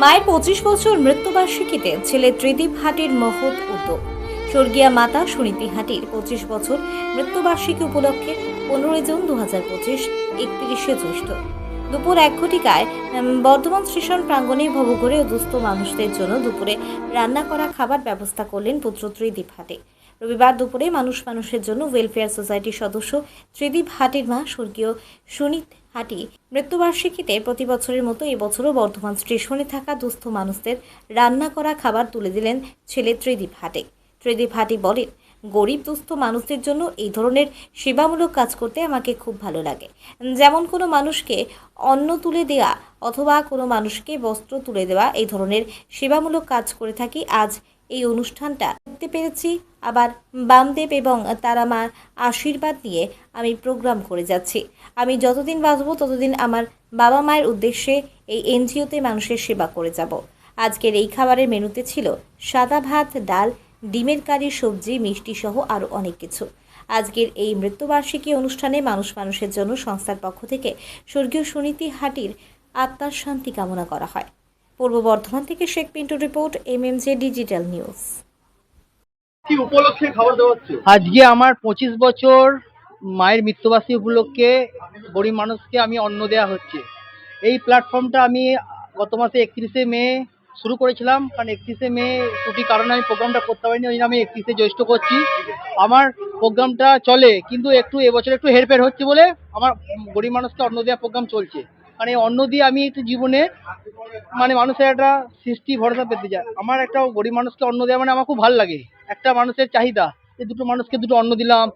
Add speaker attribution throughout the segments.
Speaker 1: মায়ের পঁচিশ বছর মৃত্যুবার্ষিকীতে ছেলে ত্রিদীপ হাটির মহৎ উদ্যোগ। স্বর্গীয়া মাতা সুনীতি হাটির পঁচিশ বছর মৃত্যুবার্ষিকী উপলক্ষে পনেরোই জুন দু হাজার পঁচিশ একত্রিশে জ্যৈষ্ঠ। দুপুর এক ঘটিকায় বর্ধমান স্টেশন প্রাঙ্গণে ভবঘুরে দুস্থ মানুষদের জন্য দুপুরে রান্না করা খাবার ব্যবস্থা করলেন পুত্র ত্রিদীপ হাটে। রবিবার দুপুরে মানুষ মানুষের জন্য ওয়েলফেয়ার সোসাইটির সদস্য ত্রিদীপ হাটির মা স্বর্গীয় সুনীত হাটি মৃত্যুবার্ষিকীতে প্রতি বছরের মতো এবছরও বর্ধমান স্টেশনে থাকা দুস্থ মানুষদের রান্না করা খাবার তুলে দিলেন ছেলে ত্রিদীপ হাটে। ত্রিদীপ হাটি বলেন, গরিব, দুস্থ মানুষদের জন্য এই ধরনের সেবামূলক কাজ করতে আমাকে খুব ভালো লাগে। যেমন কোনো মানুষকে অন্ন তুলে দেওয়া অথবা কোনো মানুষকে বস্ত্র তুলে দেওয়া এই ধরনের সেবামূলক কাজ করে থাকি, আজ এই অনুষ্ঠানটা করতে পেরেছি। আবার বামদেব এবং তারা মার আশীর্বাদ নিয়ে আমি প্রোগ্রাম করে যাচ্ছি। আমি যতদিন বাঁচব, ততদিন আমার বাবা মায়ের উদ্দেশ্যে এই এনজিওতে মানুষের সেবা করে যাব। আজকের এই খাবারের মেনুতে ছিল সাদা ভাত, ডাল, ডিমের কারি, সবজি, মিষ্টি সহ আরও অনেক কিছু। আজকের এই মৃত্যুবার্ষিকী অনুষ্ঠানে মানুষ মানুষের জন্য সংস্থার পক্ষ থেকে স্বর্গীয় সুনীতি হাটির আত্মার শান্তি কামনা করা হয়। পূর্ব বর্ধমান থেকে Sheikh Pintu report M M J digital news.
Speaker 2: কি উপলক্ষে খাবার দেওয়া হচ্ছে?
Speaker 3: আজকে আমার পঁচিশ বছর মায়ের মৃত্যুবার্ষিকী উপলক্ষে গরিব মানুষকে আমি অন্ন দেওয়া হচ্ছে। এই প্ল্যাটফর্মটা আমি গত মাসে একত্রিশে মে শুরু করেছিলাম কারণ একত্রিশে মে ছুটি কারণে আমি প্রোগ্রামটা করতে পারিনি ওই জন্য আমি একত্রিশে জ্যৈষ্ঠ করছি। আমার প্রোগ্রামটা চলে কিন্তু একটু এবছর একটু হেরফের হচ্ছে বলে আমার গরিব মানুষকে অন্ন দেওয়া প্রোগ্রাম চলছে। এই অন্ন দিয়ে আমি একটু জীবনে মানে মানুষের একটা সৃষ্টি, ভরসা পেতে যায় আমার একটা গরিব মানুষকে অন্ন দেওয়া মানে আমার খুব ভালো লাগে। একটা মানুষের চাহিদা যে দুটো মানুষকে দুটো অন্ন দিলাম,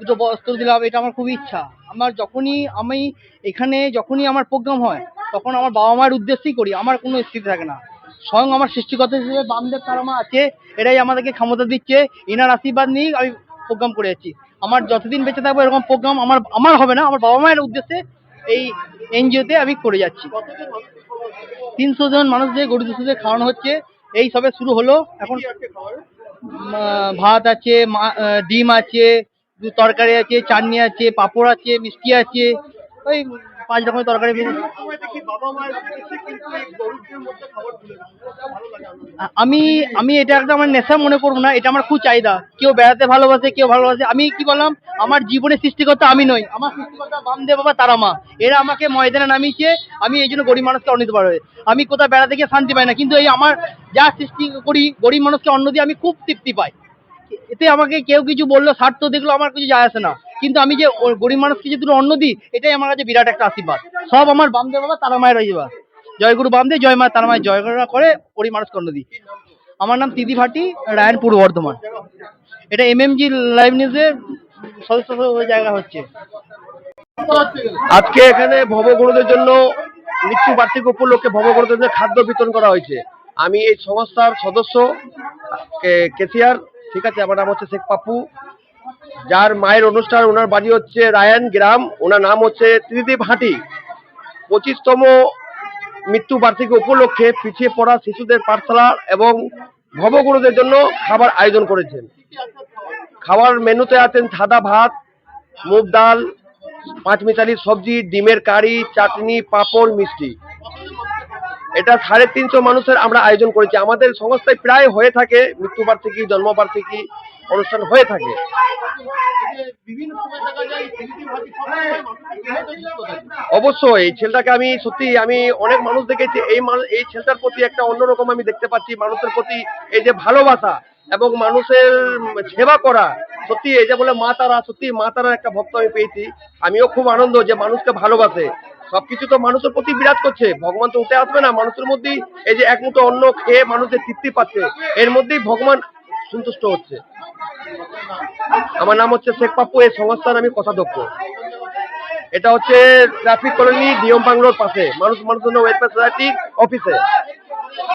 Speaker 3: দুটো বস্ত্র দিলাম, এটা আমার খুবই ইচ্ছা। আমার যখনই আমি এখানে যখনই আমার প্রোগ্রাম হয়, তখন আমার বাবা মায়ের উদ্দেশ্যেই করি, আমার কোনো স্থিতি থাকে না। স্বয়ং আমার সৃষ্টিকর্তা হিসেবে বামদেব তারামা আছে এটাই আমাদেরকে ক্ষমতা দিচ্ছে, এনার আশীর্বাদ নিয়েই আমি প্রোগ্রাম করে যাচ্ছি। আমার যতদিন বেঁচে থাকব এরকম প্রোগ্রাম আমার আমার হবে না, আমার বাবা মায়ের উদ্দেশ্যে এই এনজিওতে আমি করে যাচ্ছি। তিনশো জন মানুষদের গরু দুঃখীদের খাওয়ানো হচ্ছে এই সবে শুরু হলো। এখন ভাত আছে মা- ডিম আছে দু তরকারি আছে চাটনি আছে পাঁপড় আছে মিষ্টি আছে ওই পাঁচ রকমের তরকারি আমি আমি এটা একটা আমার নেশা মনে করব না এটা আমার খুব চাহিদা। কেউ বেড়াতে ভালোবাসে কেউ ভালোবাসে। আমি কি বললাম আমার জীবনের সৃষ্টিকর্তা আমি নই। আমার সৃষ্টিকর্তা বামদেব বাবা তারা মা। এরা আমাকে ময়দানে নামিয়েছে আমি এই জন্য গরিব মানুষকে অন্ন দিতে পারব আমি কোথাও বেড়াতে গিয়ে শান্তি পাই না কিন্তু এই আমার যা সৃষ্টি করি গরিব মানুষকে অন্ন দিয়ে আমি খুব তৃপ্তি পাই। এতে আমাকে কেউ কিছু বলল স্বার্থ দেখল আমার কিছু যায় আসে না। কিন্তু আমি যে গরিব মানুষকে যে দুটো অন্ন দিই, এটাই আমার কাছে বিরাট একটা আশীর্বাদ। সব আমার বামদেব বাবা, তারা মায়ের আশীর্বাদ জয় গুরু বামদেব, জয় মা, তারা মায়ের জয় করে গরিব মানুষকে অন্ন দিই। আমার নাম তিদি ভাটি, রায়নপুর, বর্ধমান। এটা এম এমএমজি লাইভ নিউজের সদস্য জায়গা হচ্ছে।
Speaker 2: আজকে এখানে ভবগুরুদের জন্য মৃত্যু বার্ষিকী উপলক্ষে ভবগুরুদের জন্য খাদ্য বিতরণ করা হয়েছে। আমি এই সংস্থার সদস্য কেসিয়ার, ঠিক আছে, আমার নাম হচ্ছে শেখ পাপ্পু। যার মায়ের অনুষ্ঠান, ওনার বাড়ি হচ্ছে রায়ান গ্রাম। ওনার নাম হচ্ছে ত্রিদীপ হাঁটি। পঁচিশতম মৃত্যু বার্ষিকী উপলক্ষে পিছিয়ে পড়া শিশুদের পাঠশালা এবং ভবগুরুদের জন্য খাবার আয়োজন করেছেন। খাবার মেনুতে আছেন সাদা ভাত, মুগ ডাল পাঁচ মিশালি সবজি, ডিমের কারি, চাটনি, পাঁপড়, মিষ্টি। এটা সাড়ে তিনশো মানুষের আমরা আয়োজন করেছি। আমাদের সংস্থায় প্রায় হয়ে থাকে মৃত্যুবার্ষিকী জন্মবার্ষিকী অনুষ্ঠান হয়ে থাকে। অবশ্যই ছেলেটাকে আমি সত্যি, আমি অনেক মানুষ দেখেছি, এই এই ছেলেটার প্রতি একটা অন্যরকম আমি দেখতে পাচ্ছি, মানুষের প্রতি এই যে ভালোবাসা এবং মানুষের সেবা করা, সত্যি এই যে বলে মা তারা, সত্যি মা তারার একটা ভক্ত আমি পেয়েছি। আমিও খুব আনন্দ যে মানুষকে ভালোবাসে। সবকিছু তো মানুষের প্রতি বিরাজ করছে। ভগবান তো উঠে আসবে না, মানুষের মধ্যেই এই যে এক মুঠো অন্ন খেয়ে মানুষের তৃপ্তি পাচ্ছে। এর মধ্যেই ভগবান সন্তুষ্ট হচ্ছে। আমার নাম হচ্ছে শেখ পাপ্পু, এই সংস্থার আমি কথা দক্ষ এটা হচ্ছে ট্রাফিক কলোনি নিয়ম বাংলোর পাশে। মানুষ মানুষের ওয়েলফেয়ার সোসাইটির অফিসে